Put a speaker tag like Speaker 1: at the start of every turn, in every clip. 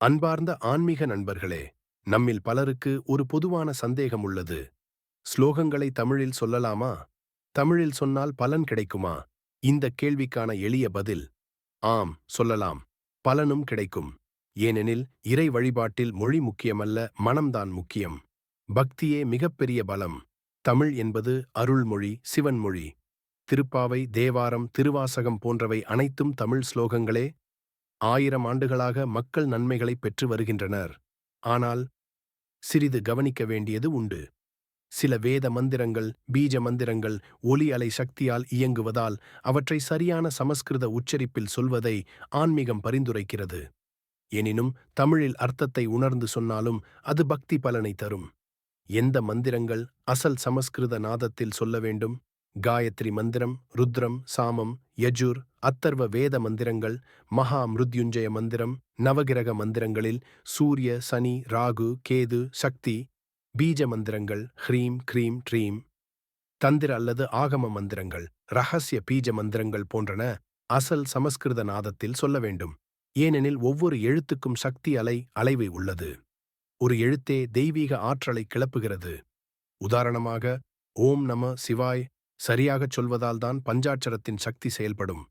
Speaker 1: அன்பார்ந்த ஆன்மீக நண்பர்களே நம்மில் பலருக்கு ஒரு பொதுவான சந்தேகம் உள்ளது. ஸ்லோகங்களை தமிழில் சொல்லலாமா? தமிழில் சொன்னால் பலன் கிடைக்குமா? இந்த கேள்விக்கான எளிய பதில் ஆம் சொல்லலாம். பலனும் கிடைக்கும். ஏனெனில் இறை வழிபாட்டில் மொழி முக்கியமல்ல மனம்தான் முக்கியம். பக்தியே மிகப்பெரிய பலம். தமிழ் என்பது அருள்மொழி சிவன்மொழி. திருப்பாவை தேவாரம் திருவாசகம் போன்றவை அனைத்தும் தமிழ் ஸ்லோகங்களே ஆயிரம் ஆண்டுகளாக மக்கள் நன்மைகளை பெற்று வருகின்றனர். ஆனால் சிறிது கவனிக்க வேண்டியது உண்டு. சில வேத மந்திரங்கள் பீஜ மந்திரங்கள் ஒலி அலை சக்தியால் இயங்குவதால் அவற்றை சரியான சமஸ்கிருத உச்சரிப்பில் சொல்வதை ஆன்மீகம் பரிந்துரைக்கிறது. எனினும் தமிழில் அர்த்தத்தை உணர்ந்து சொன்னாலும் அது பக்தி பலனை தரும். எந்த மந்திரங்கள் அசல் சமஸ்கிருத நாதத்தில் சொல்ல வேண்டும்? காயத்ரி மந்திரம் ருத்ரம் சாமம் யஜுர் அத்தர்வ வேத மந்திரங்கள் மகா மிருத்யுஞ்சய மந்திரம் நவகிரக மந்திரங்களில் சூரிய சனி ராகு கேது சக்தி பீஜ மந்திரங்கள் ஹ்ரீம் க்ரீம் ட்ரீம் தந்திர அல்லது ஆகம மந்திரங்கள் ரகசிய பீஜ மந்திரங்கள் போன்றன அசல் சமஸ்கிருத நாதத்தில் சொல்ல வேண்டும். ஏனெனில் ஒவ்வொரு எழுத்துக்கும் சக்தி அலை அலைவை உள்ளது. ஒரு எழுத்தே தெய்வீக ஆற்றலை கிளப்புகிறது. உதாரணமாக ஓம் நம சிவாய் சரியாகச் சொல்வதால்தான் பஞ்சாட்சரத்தின் சக்தி செயல்படும்.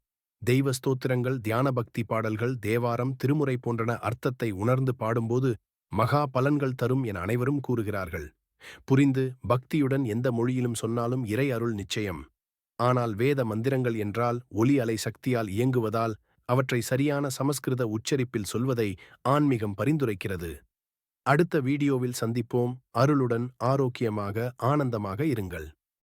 Speaker 1: தெய்வ ஸ்தோத்திரங்கள் தியான பக்தி பாடல்கள் தேவாரம் திருமுறை போன்றன அர்த்தத்தை உணர்ந்து பாடும்போது மகா பலன்கள் தரும் என அனைவரும் கூறுகிறார்கள். புரிந்து பக்தியுடன் எந்த மொழியிலும் சொன்னாலும் இறை அருள் நிச்சயம். ஆனால் வேத மந்திரங்கள் என்றால் ஒலி அலை சக்தியால் இயங்குவதால் அவற்றை சரியான சமஸ்கிருத உச்சரிப்பில் சொல்வதை ஆன்மீகம் பரிந்துரைக்கிறது. அடுத்த வீடியோவில் சந்திப்போம். அருளுடன் ஆரோக்கியமாக ஆனந்தமாக இருங்கள்.